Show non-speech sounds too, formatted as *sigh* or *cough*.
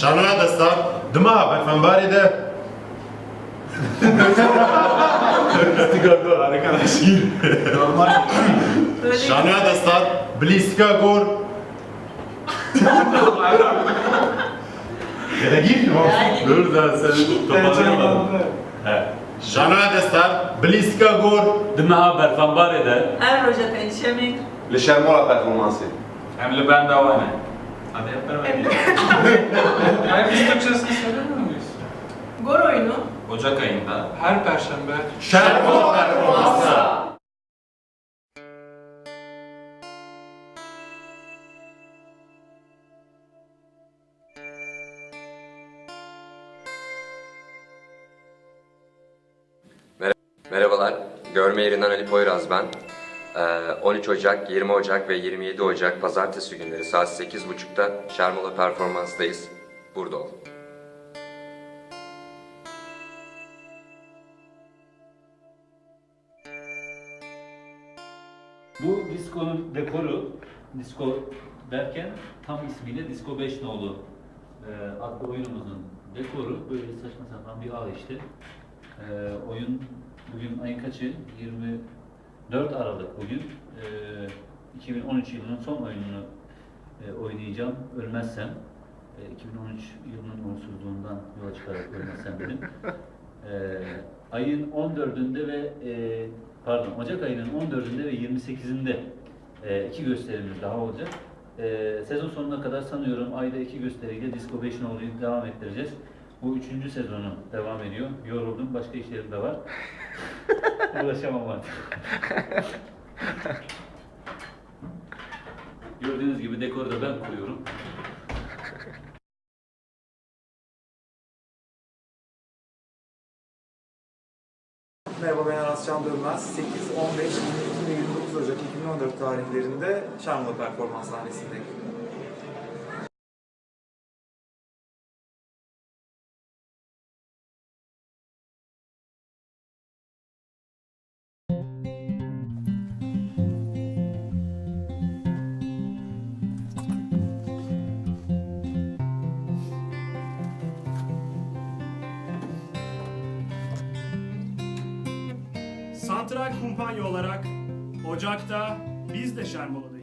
Şanoya destan. Dima berfanbarê de Arkadaş. Şanoya destan. bilîstika gor Ya da gir mi? Dur da sen toparlayamadın. He. Şanoya destan. Bilîstika gor Dima berfanbarê de Her roja pençemek. Li şermola performansı. Hem de ben davane. Hadi hep beraber. Hayır biz Türkçesini söylemiyor muyuz? Gor oyunu. Ocak ayında Her perşembe. Şermola performansı. Merhabalar, Görme Yerinden Ali Poyraz ben. Ee, 13 Ocak, 20 Ocak ve 27 Ocak pazartesi günleri saat 8.30'da Şermola Performans'tayız. Burada ol. Bu diskonun dekoru, disko derken tam ismiyle Disco 5 nolu e, adlı oyunumuzun dekoru böyle saçma sapan bir ağ işte. E, oyun bugün ayın kaçı? 24 Aralık bugün. E, 2013 yılının son oyununu e, oynayacağım. Ölmezsem. E, 2013 yılının uğursuzluğundan yola çıkarak ölmezsem dedim. E, ayın 14'ünde ve e, pardon Ocak ayının 14'ünde ve 28'inde e, iki gösterimiz daha olacak. E, sezon sonuna kadar sanıyorum ayda iki gösteriyle Disco 5 Nolu'yu devam ettireceğiz. Bu üçüncü sezonu devam ediyor. Yoruldum. Başka işlerim de var. *laughs* Uğraşamam artık. Gördüğünüz gibi dekoru da ben kuruyorum. Merhaba ben Aras Can Dönmez. 8, 15, 22 ve 29 Ocak 2014 tarihlerinde Şarmılı Performans sahnesindeyim. Santral kumpanya olarak Ocak'ta biz de Şermola'dayız.